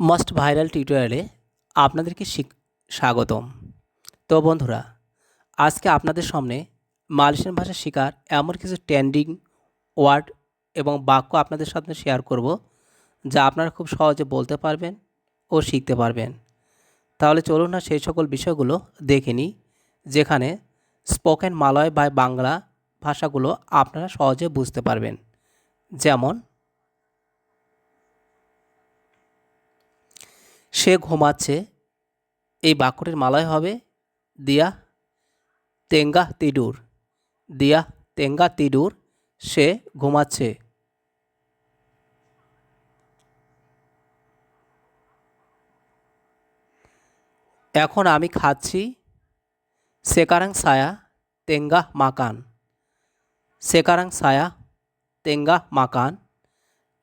Must viral টিউটোরিয়ালে আপনাদেরকে স্বাগতম। তো বন্ধুরা, আজকে আপনাদের সামনে মালয়েশিয়ান ভাষা শেখার এমন কিছু ট্রেন্ডিং ওয়ার্ড এবং বাক্য আপনাদের সাথে শেয়ার করব যা আপনারা খুব সহজে বলতে পারবেন ও শিখতে পারবেন। তাহলে চলুন না সেই সকল বিষয়গুলো দেখে নিই, যেখানে স্পোকেন মালয় বা বাংলা ভাষাগুলো আপনারা সহজে বুঝতে পারবেন। যেমন সে ঘুমাচ্ছে। এই বাক্যটির মালয় হবে, দিয়া তেঙ্গা তিডুর, দিয়া তেঙ্গা তিডুর, সে ঘুমাচ্ছে। এখন আমি খাচ্ছি সেকারাং সায়া তেঙ্গা মাকান। সেকারাং সায়া তেঙ্গা মাকান।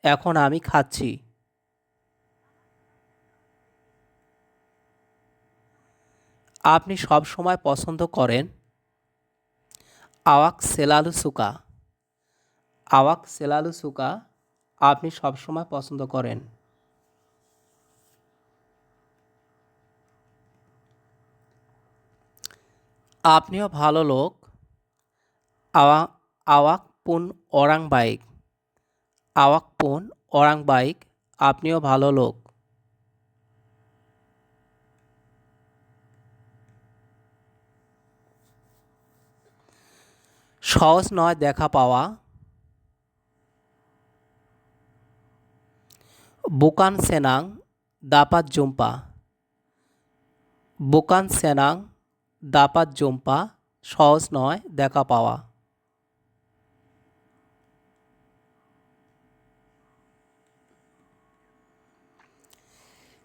এখন আমি খাচ্ছি। আপনি সব সময় পছন্দ করেন? আওয়াক সেলালু সুকা আওয়াক সেলালু সুকা আপনি সব সময় পছন্দ করেন। আপনিও ভালো লোক। আওয়া, আওয়াক পুন অরাং বাইক আওয়াক পুন অরাং বাইক আপনিও ভালো লোক। সহজ নয় দেখা পাওয়া। বুকান সেনাং দাপাত জুম্পা। বুকান সেনাং দাপাত জুম্পা সহজ নয় দেখা পাওয়া।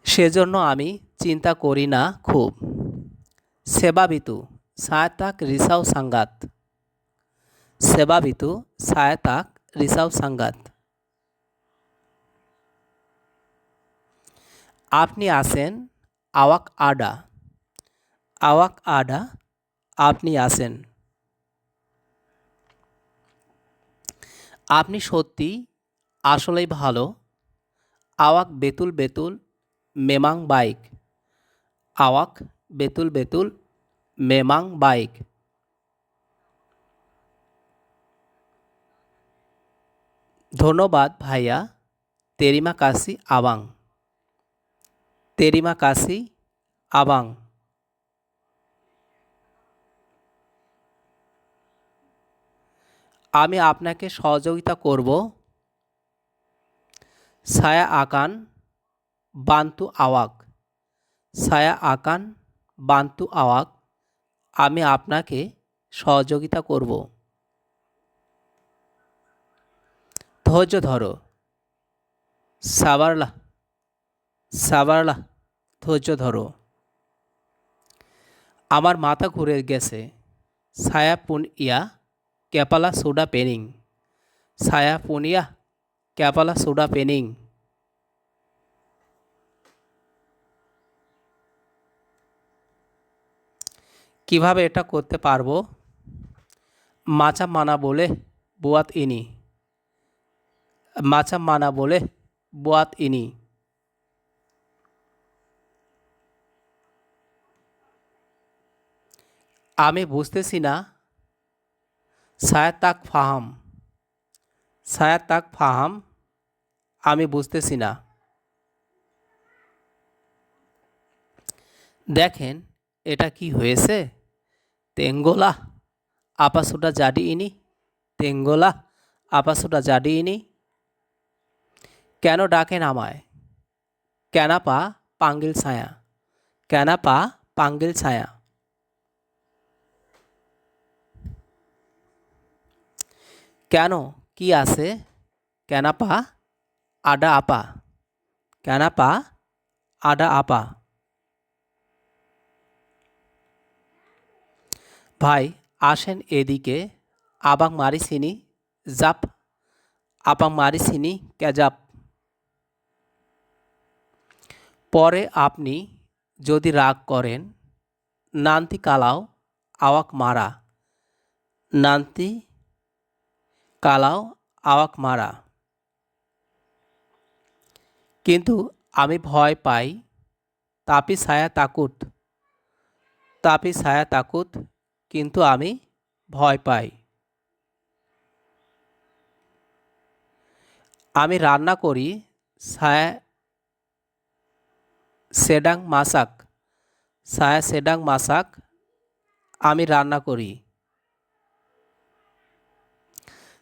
সেজন্য আমি চিন্তা করি না খুব। সেবাবিতু সায়তাক রিসাও সাঙ্গাত। সেবাবিতু সায়তাক রিসাও সাঙ্গাত। আপনি আসেন আওয়াক আডা। আওয়াক আডা, আপনি আসেন আপনি সত্যি আসলেই ভালো। আওয়াক বেতুল বেতুল মেমাং বাইক। আওয়াক বেতুল বেতুল মেমাং বাইক। ধন্যবাদ ভাইয়া। তেরিমা কাশি, আবাং। তেরিমা কাশি, আবাং। আমি আপনাকে সহযোগিতা করব। ছায়া আকান, বান্তু আওয়াক ছায়া আকান, বান্তু আওয়াক আমি আপনাকে সহযোগিতা করব। ধৈর্য ধরো। সাবারলা সাবারলা, ধৈর্য ধরো। আমার মাথা ঘুরে গেছে। ছায়া পুন ইয়া ক্যাপালা সোডা পেনিং। ছায়া পুনিয়া ক্যাপালা সোডা পেনিং। কীভাবে এটা করতে পারব? মাচা মানা বলে বুয়াত ইনি। মানা বলে বুয়াত ইনি। আমি বুঝতেছি না সায়া তাক ফাহাম সায়া তাক ফাহাম, আমি বুঝতেছি না। দেখেন, এটা কি হয়েছে? তেঙ্গোলা আপাসুটা জাডি ইনি, তেঙ্গোলা আপাসুটা জাডি ইনি। কেন ডাকেন আমায়? কেনাপা পাঙ্গিল ছায়া। কেনাপা পাঙ্গিল ছায়া। কেন? কি আছে? কেনাপা আডা আপা। কেনাপা আডা আপা। ভাই, আসেন এদিকে। আবাং মারিসিনি, জাপ। আপাং মারিসিনি ক্যাজাপ পরে আপনি যদি রাগ করেন, নান্তি কালাও আওয়াক মারা। নান্তি কালাও আওয়াক মারা। কিন্তু আমি ভয় পাই, তাপি ছায়া তাকুত। তাপি ছায়া তাকুত, কিন্তু আমি ভয় পাই। আমি রান্না করি, ছায়া সেডাং মাসাক। সায়া সেডাং মাসাক আমি রান্না করি।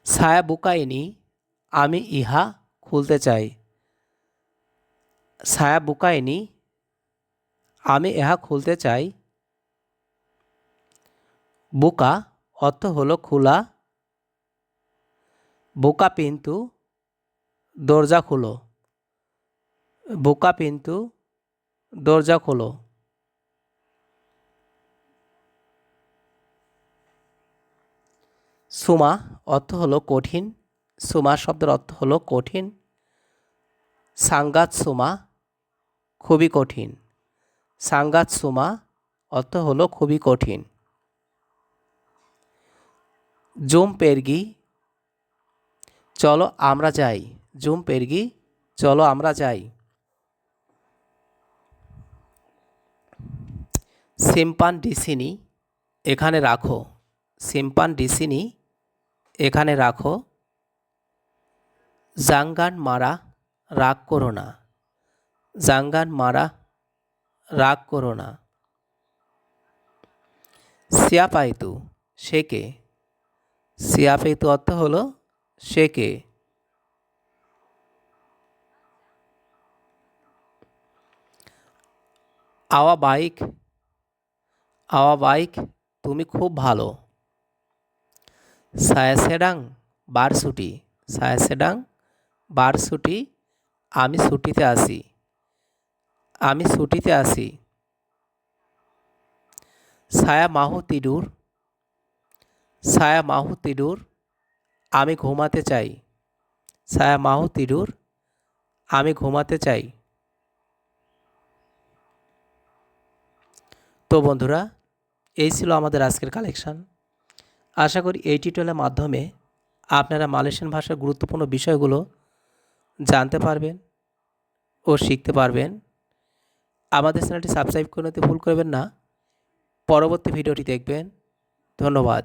ছায়া বুকাইনি, আমি ইহা খুলতে চাই। ছায়া বুকাইনি, আমি ইহা খুলতে চাই। বুকা অর্থ হলো খোলা। বোকা পিন্তু, দরজা খোলো। বোকা পিন্তু দরজা খোলো। সুমা অর্থ হলো কঠিন। সুমা শব্দের অর্থ হলো কঠিন। সাঙ্গাত সুমা, খুবই কঠিন। সাঙ্গাত সুমা অর্থ হলো খুবই কঠিন। জুম পেরগি, চলো আমরা যাই। জুম পেরগি, চলো আমরা যাই। সিম্পান ডিসিনি এখানে রাখো। সিম্পান ডিসিনি এখানে রাখো। জাঙ্গান মারা রাগ করো না। জাঙ্গান মারা রাগ করো না। সিয়াপাইতু, সে কে? সিয়াপাইতু অর্থ হলো সে কে? আওয়া বাইক আওয়া বাইক, তুমি খুব ভালো। সায়াসেডাং বার ছুটি। সায়াসেডাং বার ছুটি। আমি ছুটিতে আসি আমি ছুটিতে আসি ছায়া মাহু তিডুর ছায়া মাহু তিডুর আমি ঘুমাতে চাই। ছায়া মাহু তিডুর আমি ঘুমাতে চাই। তো বন্ধুরা এই ছিল আমাদের আজকের কালেকশান আশা করি এই টিউটোরিয়ালের মাধ্যমে আপনারা মালয়েশিয়ান ভাষার গুরুত্বপূর্ণ বিষয়গুলো জানতে পারবেন ও শিখতে পারবেন। আমাদের চ্যানেলটি সাবস্ক্রাইব করে নিতে ভুল করবেন না। পরবর্তী ভিডিওটি দেখবেন। ধন্যবাদ।